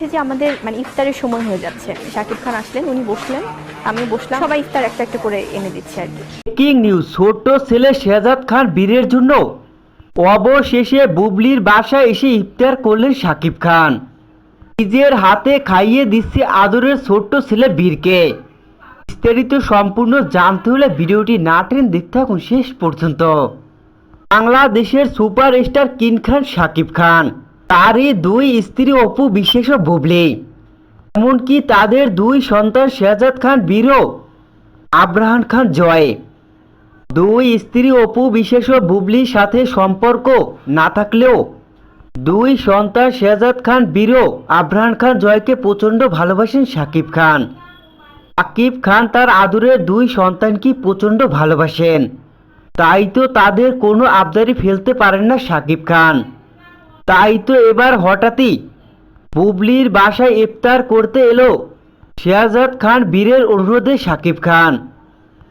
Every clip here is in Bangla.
যে আমাদের মানে ইফতারের সময় হয়ে যাচ্ছে। শাকিব খান আসলেন, উনি বসলেন, আমি বসলাম। সবাই ইফতার একটা একটা করে এনে দিচ্ছে আর কি। ব্রেকিং নিউজ ছোট্ট ছেলে শেহজাদ খান বীরের জন্য অবশেষে বুবলির বাসায় এসে ইফতার করলেন শাকিব খান। নিজের হাতে খাইয়ে দিচ্ছে আদরের ছোট্ট ছেলে বীরকে। বিস্তারিত সম্পূর্ণ জানতে হলে ভিডিওটি না টেন দেখতে থাকুন শেষ পর্যন্ত। বাংলাদেশের সুপারস্টার কিন খান শাকিব খান। তারই দুই স্ত্রী অপু বিশেষ বুবলি। এমনকি তাদের দুই সন্তান শেহজাদ খান বীরও, আব্রাহান খান জয়। দুই স্ত্রী অপু বিশেষ বুবলির সাথে সম্পর্ক না থাকলেও, দুই সন্তান শেহজাদ খান বীরও আব্রাহান খান জয়কে প্রচণ্ড ভালোবাসেন শাকিব খান। শাকিব খান তার আদরের দুই সন্তানকে প্রচণ্ড ভালোবাসেন। তাই তো তাদের কোনো আবদারি ফেলতে পারেন না শাকিব খান। তাই তো এবার হঠাৎই বুবলির বাসায় ইফতার করতে এলো শেহজাদ খান বীরের অনুরোধে শাকিব খান।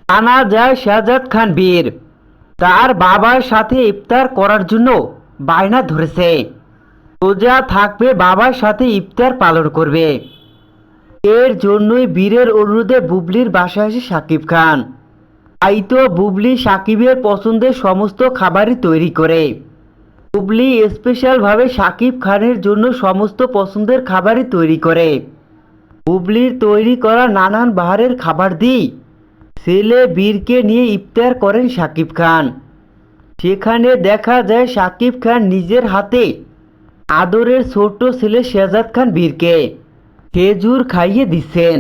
আনা যায় শেহজাদ খান বীর। তার বাবার সাথে ইফতার করার জন্য বায়না ধরেছে। রোজা থাকবে বাবার সাথে ইফতার পালন করবে। এর জন্যই বীরের অনুরোধে বুবলির বাসায় আসে শাকিব খান। তাই তো বুবলি সাকিবের পছন্দের সমস্ত খাবারই তৈরি করে। বুবলি স্পেশালভাবে শাকিব খানের জন্য সমস্ত পছন্দের খাবারই তৈরি করে। বুবলির তৈরি করা নানান বাহারের খাবার দিই। ছেলে বীরকে নিয়ে ইফতার করেন শাকিব খান। সেখানে দেখা যায় শাকিব খান নিজের হাতে আদরের ছোট্ট ছেলে শেহজাদ খান বীরকে খেজুর খাইয়ে দিচ্ছেন।